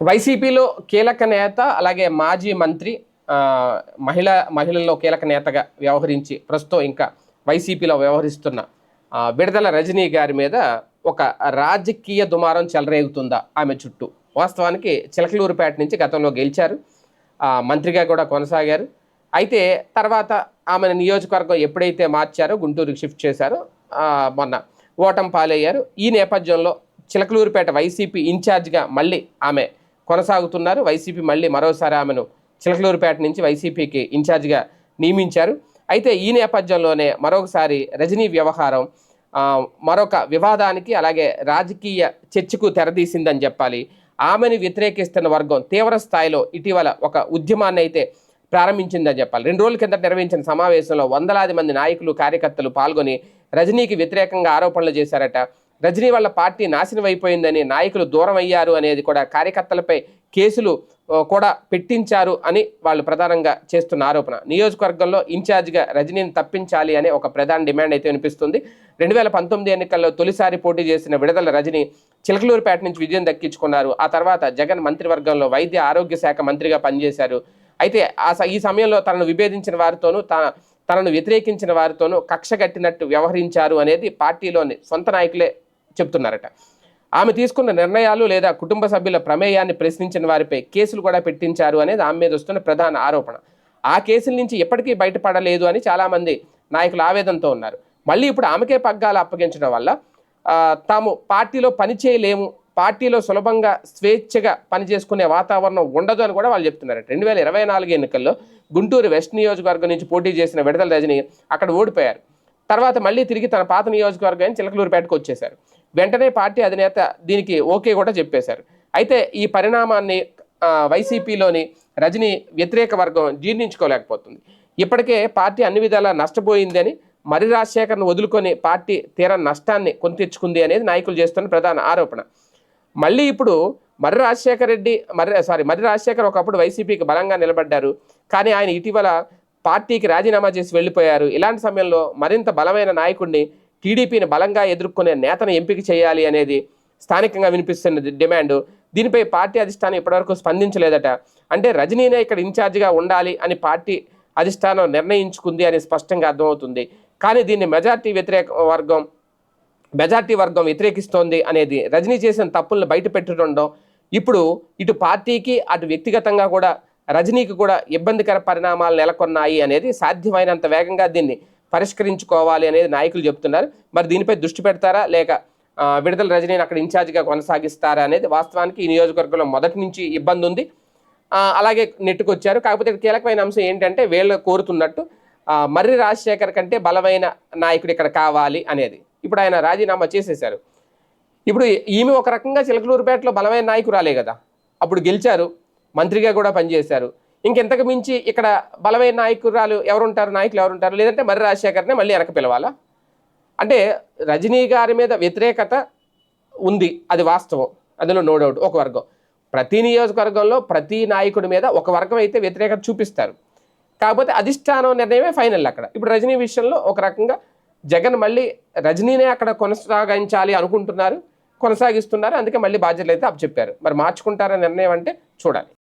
వైసీపీలో కీలక నేత అలాగే మాజీ మంత్రి మహిళ మహిళల్లో కీలక నేతగా వ్యవహరించి ప్రస్తుతం ఇంకా వైసీపీలో వ్యవహరిస్తున్న విడుదల రజనీ గారి మీద ఒక రాజకీయ దుమారం చెలరేగుతుందా ఆమె చుట్టూ? వాస్తవానికి చిలకలూరుపేట నుంచి గతంలో గెలిచారు. మంత్రిగా కూడా కొనసాగారు. అయితే తర్వాత ఆమెను నియోజకవర్గం ఎప్పుడైతే మార్చారో గుంటూరుకి షిఫ్ట్ చేశారో మొన్న ఓటం పాలయ్యారు. ఈ నేపథ్యంలో చిలకలూరుపేట వైసీపీ ఇన్ఛార్జ్గా మళ్ళీ ఆమె కొనసాగుతున్నారు. వైసీపీ మళ్ళీ మరోసారి ఆమెను చిలకలూరుపేట నుంచి వైసీపీకి ఇన్ఛార్జిగా నియమించారు. అయితే ఈ నేపథ్యంలోనే మరొకసారి రజనీ వ్యవహారం మరొక వివాదానికి అలాగే రాజకీయ చర్చకు తెరదీసిందని చెప్పాలి. ఆమెను వ్యతిరేకిస్తున్న వర్గం తీవ్ర స్థాయిలో ఇటీవల ఒక ఉద్యమాన్ని అయితే ప్రారంభించిందని చెప్పాలి. రెండు రోజుల కింద నిర్వహించిన సమావేశంలో వందలాది మంది నాయకులు కార్యకర్తలు పాల్గొని రజనీకి వ్యతిరేకంగా ఆరోపణలు చేశారట. రజనీ వాళ్ళ పార్టీ నాశనం అయిపోయిందని నాయకులు దూరం అయ్యారు అనేది కూడా కార్యకర్తలపై కేసులు కూడా పెట్టించారు అని వాళ్ళు ప్రధానంగా చేస్తున్న ఆరోపణ. నియోజకవర్గంలో ఇన్ఛార్జ్గా రజనీని తప్పించాలి అనే ఒక ప్రధాన డిమాండ్ అయితే వినిపిస్తుంది. రెండు వేల పంతొమ్మిది ఎన్నికల్లో తొలిసారి పోటీ చేసిన విడుదల రజని చిలకలూరుపేట నుంచి విజయం దక్కించుకున్నారు. ఆ తర్వాత జగన్ మంత్రివర్గంలో వైద్య ఆరోగ్య శాఖ మంత్రిగా పనిచేశారు. అయితే ఆ స- ఈ సమయంలో తనను విభేదించిన వారితోనూ తన తనను వ్యతిరేకించిన వారితోనూ కక్ష కట్టినట్టు వ్యవహరించారు అనేది పార్టీలోని సొంత నాయకులే చెప్తున్నారట. ఆమె తీసుకున్న నిర్ణయాలు లేదా కుటుంబ సభ్యుల ప్రమేయాన్ని ప్రశ్నించిన వారిపై కేసులు కూడా పెట్టించారు అనేది ఆమె మీద వస్తున్న ప్రధాన ఆరోపణ. ఆ కేసుల నుంచి ఎప్పటికీ బయటపడలేదు అని చాలామంది నాయకులు ఆవేదనతో ఉన్నారు. మళ్ళీ ఇప్పుడు ఆమెకే పగ్గాలు అప్పగించడం వల్ల తాము పార్టీలో పని చేయలేము పార్టీలో సులభంగా స్వేచ్ఛగా పనిచేసుకునే వాతావరణం ఉండదు అని కూడా వాళ్ళు చెప్తున్నారు రెండు వేల ఇరవై నాలుగు ఎన్నికల్లో గుంటూరు వెస్ట్ నియోజకవర్గం నుంచి పోటీ చేసిన విడుదల రజని అక్కడ ఓడిపోయారు. తర్వాత మళ్ళీ తిరిగి తన పాత నియోజకవర్గం చిలకలూరుపేటకు వచ్చేశారు. వెంటనే పార్టీ అధినేత దీనికి ఓకే కూడా చెప్పేశారు. అయితే ఈ పరిణామాన్ని వైసీపీలోని రజనీ వ్యతిరేక వర్గం జీర్ణించుకోలేకపోతుంది. ఇప్పటికే పార్టీ అన్ని విధాలా నష్టపోయిందని మరి రాజశేఖర్ను వదులుకొని పార్టీ తీర నష్టాన్ని కొని తెచ్చుకుంది అనేది నాయకులు చేస్తున్న ప్రధాన ఆరోపణ. మళ్ళీ ఇప్పుడు మర్రి రాజశేఖర రెడ్డి మర్రి సారీ మర్రి రాజశేఖర్ ఒకప్పుడు వైసీపీకి బలంగా నిలబడ్డారు. కానీ ఆయన ఇటీవల పార్టీకి రాజీనామా చేసి వెళ్ళిపోయారు. ఇలాంటి సమయంలో మరింత బలమైన నాయకుడిని టీడీపీని బలంగా ఎదుర్కొనే నేతను ఎంపిక చేయాలి అనేది స్థానికంగా వినిపిస్తున్న డిమాండ్. దీనిపై పార్టీ అధిష్టానం ఇప్పటివరకు స్పందించలేదట. అంటే రజనీనే ఇక్కడ ఇన్ఛార్జిగా ఉండాలి అని పార్టీ అధిష్టానం నిర్ణయించుకుంది అని స్పష్టంగా అర్థమవుతుంది. కానీ దీన్ని మెజార్టీ వ్యతిరేక వర్గం మెజార్టీ వర్గం వ్యతిరేకిస్తోంది అనేది రజనీ చేసిన తప్పులను బయట పెట్టడంలో ఇప్పుడు ఇటు పార్టీకి అటు వ్యక్తిగతంగా కూడా రజనీకి కూడా ఇబ్బందికర పరిణామాలు నెలకొన్నాయి అనేది సాధ్యమైనంత వేగంగా దీన్ని పరిష్కరించుకోవాలి అనేది నాయకులు చెప్తున్నారు. మరి దీనిపై దృష్టి పెడతారా? లేక విడుదల రజనీని అక్కడ ఇన్ఛార్జిగా కొనసాగిస్తారా అనేది వాస్తవానికి ఈ నియోజకవర్గంలో మొదటి నుంచి ఇబ్బంది ఉంది. అలాగే నెట్టుకొచ్చారు. కాకపోతే ఇక్కడ కీలకమైన అంశం ఏంటంటే వీళ్ళు కోరుతున్నట్టు మర్రి రాజశేఖర్ కంటే బలమైన నాయకుడు ఇక్కడ కావాలి అనేది. ఇప్పుడు ఆయన రాజీనామా చేసేశారు. ఇప్పుడు ఈమె ఒక రకంగా చిలకలూరుపేటలో బలమైన నాయకురాలే కదా. అప్పుడు గెలిచారు. మంత్రిగా కూడా పనిచేశారు. ఇంకెంతకు మించి ఇక్కడ బలమైన నాయకురాలు ఎవరుంటారు? నాయకులు ఎవరుంటారు? లేదంటే మర్రి రాజశేఖర్నే మళ్ళీ వెనక పిలవాలా? అంటే రజనీ గారి మీద వ్యతిరేకత ఉంది. అది వాస్తవం. అందులో నో డౌట్ ఒక వర్గం. ప్రతి నియోజకవర్గంలో ప్రతి నాయకుడి మీద ఒక వర్గం అయితే వ్యతిరేకత చూపిస్తారు. కాకపోతే అధిష్టానం నిర్ణయమే ఫైనల్ అక్కడ. ఇప్పుడు రజనీ విషయంలో ఒక రకంగా జగన్ మళ్ళీ రజనీనే అక్కడ కొనసాగించాలి అనుకుంటున్నారు కొనసాగిస్తున్నారు. అందుకే మళ్ళీ బాధ్యతలు అయితే అప్పచెప్పారు మరి మార్చుకుంటారని నిర్ణయం అంటే చూడాలి.